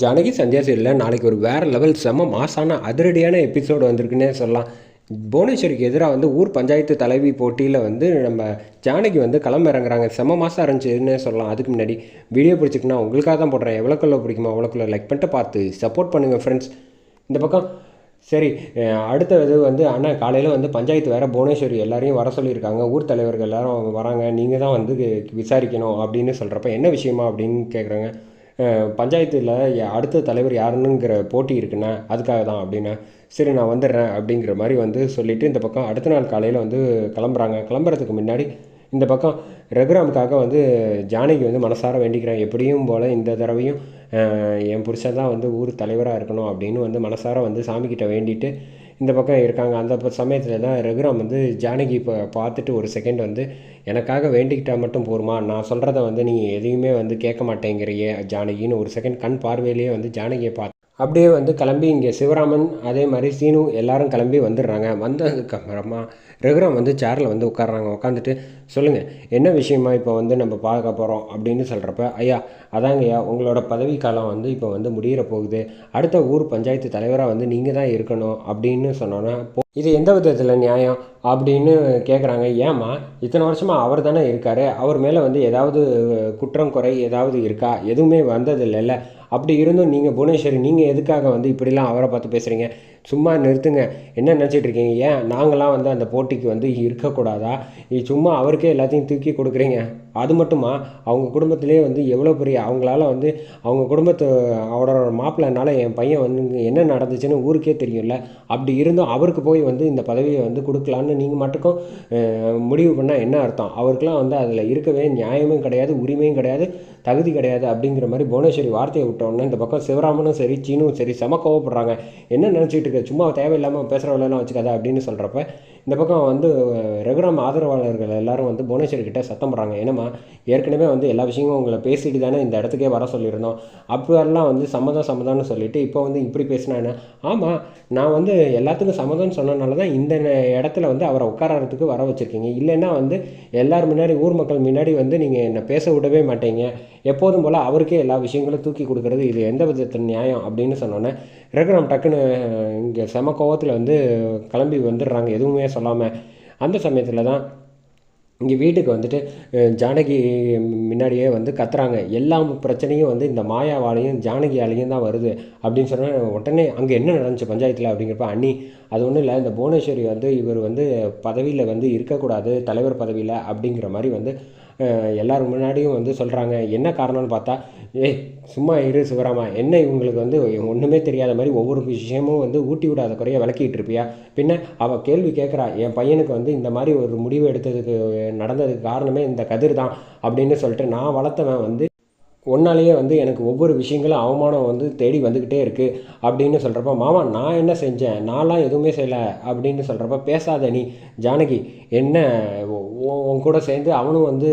ஜானகி சந்தியா சீரியலில் நாளைக்கு ஒரு வேறு லெவல் செம மாசான அதிரடியான எபிசோடு வந்திருக்குன்னே சொல்லலாம். புவனேஸ்வரிக்கு எதிராக வந்து ஊர் பஞ்சாயத்து தலைவி போட்டியில் வந்து நம்ம ஜானகி வந்து களம் இறங்குறாங்க. செம மாதம் இருந்துச்சுன்னே சொல்லலாம். அதுக்கு முன்னாடி வீடியோ பிடிச்சிக்குன்னா உங்களுக்காக தான் போடுறேன். எவ்வளோக்குள்ள பிடிக்குமோ அவ்வளோக்குள்ள லைக் பண்ணிட்டு பார்த்து சப்போர்ட் பண்ணுங்கள் ஃப்ரெண்ட்ஸ் இந்த பக்கம் சரி அடுத்த இது வந்து அண்ணா காலையில் வந்து பஞ்சாயத்து வேறு புவனேஸ்வரி எல்லாரையும் வர சொல்லியிருக்காங்க. ஊர் தலைவர்கள் எல்லாரும் வராங்க. நீங்கள் தான் வந்து விசாரிக்கணும் அப்படின்னு சொல்கிறப்ப என்ன விஷயமா அப்படின்னு கேட்குறாங்க பஞ்சாயத்தில் அடுத்த தலைவர் யாருன்னுங்கிற போட்டி இருக்குண்ணா அதுக்காக தான் அப்படின்னா. சரி நான் வந்துடுறேன் அப்படிங்கிற மாதிரி வந்து சொல்லிவிட்டு இந்த பக்கம் அடுத்த நாள் காலையில் வந்து கிளம்புறாங்க. கிளம்புறதுக்கு முன்னாடி இந்த பக்கம் ரகுராமுக்காக வந்து ஜானகி வந்து மனசார வேண்டிக்கிறேன். எப்படியும் போல் இந்த தடவையும் என் புருஷன் தான் வந்து ஊர் தலைவராக இருக்கணும் அப்படின்னு வந்து மனசார வந்து சாமிக்கிட்ட வேண்டிட்டு இந்த பக்கம் இருக்காங்க. அந்த சமயத்தில் தான் ரகுராம் வந்து ஜானகி இப்போ பார்த்துட்டு ஒரு செகண்ட் வந்து எனக்காக வேண்டிக்கிட்டால் மட்டும் போருமா? நான் சொல்கிறத வந்து நீங்கள் எதையுமே வந்து கேட்க மாட்டேங்கிறியே ஜானகின்னு. ஒரு செகண்ட் கண் பார்வையிலேயே வந்து ஜானகியை பார்த்து அப்படியே வந்து கிளம்பி இங்கே சிவராமன் அதே மாதிரி சீனு எல்லாரும் கிளம்பி வந்துடுறாங்க. வந்ததுக்கு அப்புறமா ரகுராம் வந்து சேரில் வந்து உட்காடுறாங்க உட்காந்துட்டு சொல்லுங்கள் என்ன விஷயமா இப்போ வந்து நம்ம பார்க்க போகிறோம் அப்படின்னு சொல்கிறப்ப ஐயா அதாங்கய்யா உங்களோட பதவி காலம் வந்து இப்போ வந்து முடியிற போகுது. அடுத்த ஊர் பஞ்சாயத்து தலைவராக வந்து நீங்கள் தான் இருக்கணும். அப்படின்னு சொன்னோன்னா இது எந்த விதத்தில் நியாயம்? அப்படின்னு கேட்குறாங்க ஏம்மா இத்தனை வருஷமாக அவர் தானே இருக்கார்? அவர் மேலே வந்து ஏதாவது குற்றம் குறை ஏதாவது இருக்கா? எதுவுமே வந்ததில்லைல்ல. அப்படி இருந்தும் நீங்கள் புவனேஸ்வரி நீங்கள் எதுக்காக வந்து இப்படிலாம் அவரை பார்த்து பேசுகிறீங்க சும்மா நிறுத்துங்க. என்ன நினச்சிட்டு இருக்கீங்க? ஏன் நாங்களாம் வந்து அந்த போட்டிக்கு வந்து இருக்கக்கூடாதா? சும்மா அவருக்கே எல்லாத்தையும் தூக்கி கொடுக்குறீங்க. அது மட்டுமா? அவங்க குடும்பத்திலே வந்து எவ்வளோ பெரிய அவங்களால வந்து அவங்க குடும்பத்தை அவரோட மாப்பிள்ளனால என் பையன் வந்து என்ன நடந்துச்சுன்னு ஊருக்கே தெரியும்ல. அப்படி இருந்தும் அவருக்கு போய் வந்து இந்த பதவியை வந்து கொடுக்கலான்னு நீங்கள் மட்டுக்கும் முடிவு பண்ணால் என்ன அர்த்தம்? அவருக்கெலாம் வந்து அதில் இருக்கவே நியாயமும் கிடையாது உரிமையும் கிடையாது தகுதி கிடையாது அப்படிங்கிற மாதிரி புவனேஸ்வரி வார்த்தையை விட்டோன்னே இந்த பக்கம் சிவராமனும் சரி சீனும் சரி செம கோவப்படுறாங்க. என்ன நினச்சிட்டு இருக்க? சும்மா தேவையில்லாமல் பேசுகிறவளெல்லாம் வச்சுக்காத அப்படின்னு சொல்கிறப்ப இந்த பக்கம் வந்து ரகுராம் ஆதரவாளர்கள் எல்லாரும் வந்து புவனேஸ்வரி கிட்டே சத்தம் போடுறாங்க. என்னம்மா ஏற்கனவே வந்து எல்லா விஷயமும் உங்களை பேசிட்டு தானே இந்த இடத்துக்கே வர சொல்லியிருந்தோம். அப்போல்லாம் வந்து சம்மதம் சம்மதம்னு சொல்லிவிட்டு இப்போ வந்து இப்படி பேசினா என்ன? ஆமாம் நான் வந்து எல்லாத்துக்கும் சம்மதம்னு சொன்னனால தான் இந்த இடத்துல வந்து அவரை உட்காரத்துக்கு வர வச்சுருக்கீங்க. இல்லைன்னா வந்து எல்லார் முன்னாடி ஊர் மக்கள் முன்னாடி வந்து நீங்கள் என்னை பேச விடவே மாட்டீங்க. எப்போதும் போல் அவருக்கே எல்லா விஷயங்களும் தூக்கி கொடுக்கறது இது எந்த விதத்தில் நியாயம் அப்படின்னு சொன்னோன்னே ரகுராம் டக்குன்னு இங்கே செம கோவத்தில் வந்து கிளம்பி வந்துடுறாங்க. எதுவுமே சொல்லாமல் அந்த சமயத்தில் தான் இங்கே வீட்டுக்கு வந்துட்டு ஜானகி முன்னாடியே வந்து கத்துறாங்க. எல்லா பிரச்சனையும் வந்து இந்த மாயாவாலையும் ஜானகியாலையும் தான் வருது. அப்படின்னு சொன்னால் உடனே அங்கே என்ன நடந்துச்சு பஞ்சாயத்தில் அப்படிங்கிறப்ப அண்ணி அது ஒன்றும் இல்லை. இந்த புவனேஸ்வரி வந்து இவர் வந்து பதவியில் வந்து இருக்கக்கூடாது தலைவர் பதவியில் அப்படிங்கிற மாதிரி வந்து எல்லோரும் முன்னாடியும் வந்து சொல்கிறாங்க என்ன காரணம்னு பார்த்தா ஏய் சும்மா இரு சிவராமா என்ன இவங்களுக்கு வந்து ஒன்றுமே தெரியாத மாதிரி ஒவ்வொரு விஷயமும் வந்து ஊட்டி விடாத குறைய விளக்கிட்டு இருப்பியா? பின்ன அவள் கேள்வி கேட்குறா என் பையனுக்கு வந்து இந்த மாதிரி ஒரு முடிவு எடுத்ததுக்கு நடந்ததுக்கு காரணமே இந்த கதிர் தான் அப்படின்னு சொல்லிட்டு நான் வளர்த்தவன் வந்து ஒன்னாலேயே வந்து எனக்கு ஒவ்வொரு விஷயங்களும் அவமானம் வந்து தேடி வந்துக்கிட்டே இருக்குது அப்படின்னு சொல்கிறப்ப மாமா நான் என்ன செஞ்சேன்? நான்லாம் எதுவுமே செய்யலை அப்படின்னு சொல்கிறப்ப பேசாத நீ ஜானகி என்ன உன் உன் கூட சேர்ந்து அவனும் வந்து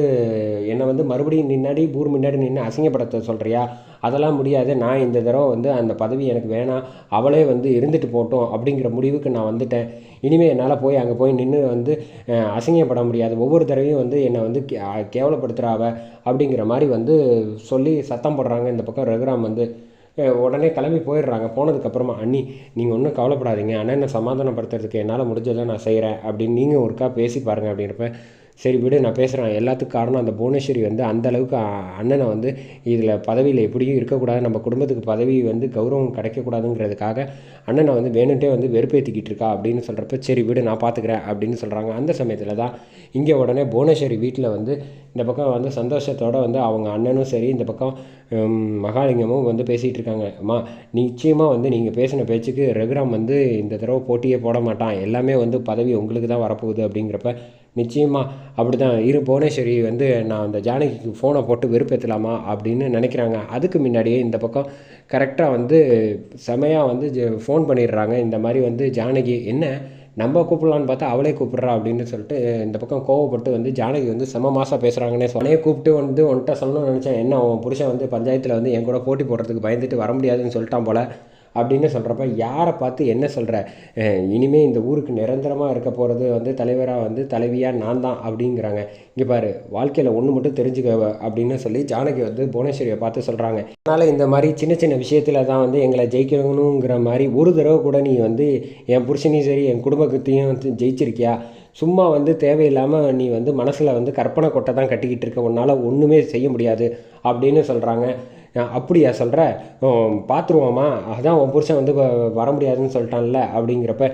என்னை வந்து மறுபடியும் நின்னாடி ஊர் முன்னாடி நின்று அசிங்கப்படுத்த சொல்கிறியா அதெல்லாம் முடியாது. நான் இந்த தடவை வந்து அந்த பதவி எனக்கு வேணாம். அவளே வந்து இருந்துட்டு போட்டோம் அப்படிங்கிற முடிவுக்கு நான் வந்துட்டேன். இனிமேல் என்னால் போய் அங்கே போய் நின்று வந்து அசிங்கப்பட முடியாது. ஒவ்வொரு தடவையும் வந்து என்னை வந்து கே- கேவலப்படுத்துகிறாவ அப்படிங்கிற மாதிரி வந்து சொல்லி சத்தம் போடுறாங்க இந்த பக்கம் ரகுராம் வந்து. உடனே கிளம்பி போயிடுறாங்க. போனதுக்கப்புறமா அண்ணி நீங்கள் ஒன்றும் கவலைப்படாதீங்க. அண்ணனை சமாதானப்படுத்துறதுக்கு என்னால் முடிஞ்சதை நான் செய்கிறேன் அப்படின்னு நீங்கள் ஒருக்கா பேசி பாருங்கள் அப்படின்றப்ப சரி விடு நான் பேசுகிறேன் எல்லாத்துக்கும் காரணம் அந்த புவனேஸ்வரி வந்து அந்த அளவுக்கு அண்ணனை வந்து இதில் பதவியில் எப்படியும் இருக்கக்கூடாது. நம்ம குடும்பத்துக்கு பதவி வந்து கௌரவம் கிடைக்கக்கூடாதுங்கிறதுக்காக அண்ணனை வந்து வேணுன்ட்டே வந்து வெறுப்பேற்றிக்கிட்டு இருக்கா அப்படின்னு சொல்கிறப்ப சரி விடு நான் பார்த்துக்கிறேன் அப்படின்னு சொல்கிறாங்க அந்த சமயத்தில் தான் இங்கே உடனே புவனேஸ்வரி வீட்டில் வந்து இந்த பக்கம் வந்து சந்தோஷத்தோடு வந்து அவங்க அண்ணனும் சரி இந்த பக்கம் மகாலிங்கமும் வந்து பேசிகிட்டு இருக்காங்க. அம்மா நிச்சயமாக வந்து நீங்கள் பேசின பேச்சுக்கு ரகுராம் வந்து இந்த தடவை போட்டியே போட மாட்டான். எல்லாமே வந்து பதவி உங்களுக்கு தான் வரப்போகுது அப்படிங்கிறப்ப நிச்சயமாக அப்படி தான் இரு புவனேஸ்வரி வந்து நான் அந்த ஜானகிக்கு ஃபோனை போட்டு வெறுப்பேற்றலாமா அப்படின்னு நினைக்கிறாங்க. அதுக்கு முன்னாடியே இந்த பக்கம் கரெக்டாக வந்து செமையாக வந்து ஃபோன் பண்ணிடுறாங்க. இந்த மாதிரி வந்து ஜானகி என்ன? நம்ம கூப்பிடலான்னு பார்த்தா அவளே கூப்பிட்றா அப்படின்னு சொல்லிட்டு இந்த பக்கம் கோவப்பட்டு வந்து ஜானகி வந்து செம மாதம் பேசுகிறாங்கன்னே சொன்னே கூப்பிட்டு வந்து உன்ட்ட சொல்லணும்னு நினச்சேன். என்ன உன் புருஷன் வந்து பஞ்சாயத்தில் வந்து என் கூட போட்டி போடுறதுக்கு பயந்துட்டு வர முடியாதுன்னு சொல்லிட்டான் போல். அப்படின்னு சொல்கிறப்ப யாரை பார்த்து என்ன சொல்கிற இனிமேல் இந்த ஊருக்கு நிரந்தரமாக இருக்க போகிறது வந்து தலைவராக வந்து தலைவியாக நான் தான் அப்படிங்கிறாங்க. இங்கே பாரு வாழ்க்கையில் ஒன்று மட்டும் தெரிஞ்சுக்க அப்படின்னு சொல்லி ஜானகி வந்து புவனேஸ்வரியை பார்த்து சொல்கிறாங்க அதனால் இந்த மாதிரி சின்ன சின்ன விஷயத்தில் தான் வந்து எங்களை ஜெயிக்கணுங்கிற மாதிரி ஒரு தடவை கூட நீ வந்து என் புருஷனையும் சரி என் குடும்பத்தையும் வந்து ஜெயிச்சிருக்கியா? சும்மா வந்து தேவையில்லாமல் நீ வந்து மனசில் வந்து கற்பனை கொட்டை தான் கட்டிக்கிட்டு இருக்க. உன்னால் ஒன்றுமே செய்ய முடியாது அப்படின்னு சொல்கிறாங்க அப்படியா சொல்கிற பார்த்துருவோமா அதான் உன் புருஷன் வந்து வ- வர முடியாதுன்னு சொல்லிட்டான்ல அப்படிங்கிறப்ப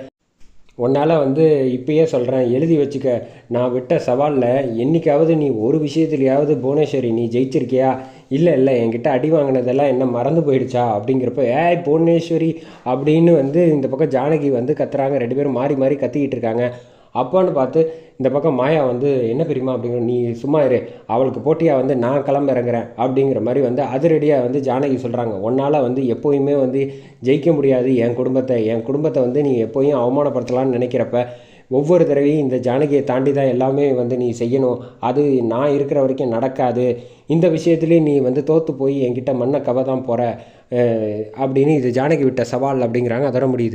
உன்னால் வந்து இப்பயே சொல்கிறேன் எழுதி வச்சுக்க. நான் விட்ட சவாலில் என்னைக்காவது நீ ஒரு விஷயத்துலையாவது புவனேஸ்வரி நீ ஜெயிச்சிருக்கியா? இல்லை இல்லை என்கிட்ட அடி வாங்கினதெல்லாம் என்ன மறந்து போயிடுச்சா? அப்படிங்கிறப்ப ஏய் புவனேஸ்வரி அப்படின்னு வந்து இந்த பக்கம் ஜானகி வந்து கத்துறாங்க. ரெண்டு பேரும் மாறி மாறி கத்திக்கிட்டு இருக்காங்க. அப்பான்னு பார்த்து இந்த பக்கம் மாயா வந்து என்ன பெரியமா அப்படிங்கிற நீ சும்மா இரு. அவளுக்கு போட்டியாக வந்து நான் கிளம்ப இறங்குறேன் அப்படிங்கிற மாதிரி வந்து அதிரடியாக வந்து ஜானகி சொல்கிறாங்க உன்னால் வந்து எப்போயுமே வந்து ஜெயிக்க முடியாது. என் குடும்பத்தை என் குடும்பத்தை வந்து நீ எப்போயும் அவமானப்படுத்தலாம்னு நினைக்கிறப்ப ஒவ்வொரு தடவையும் இந்த ஜானகியை தாண்டி தான் எல்லாமே வந்து நீ செய்யணும். அது நான் இருக்கிற வரைக்கும் நடக்காது. இந்த விஷயத்துலேயும் நீ வந்து தோற்று போய் என்கிட்ட மண்ணை கவ தான் போகிற அப்படின்னு இது ஜானகி விட்ட சவால் அப்படிங்கிறாங்க. அதோட முடியுது.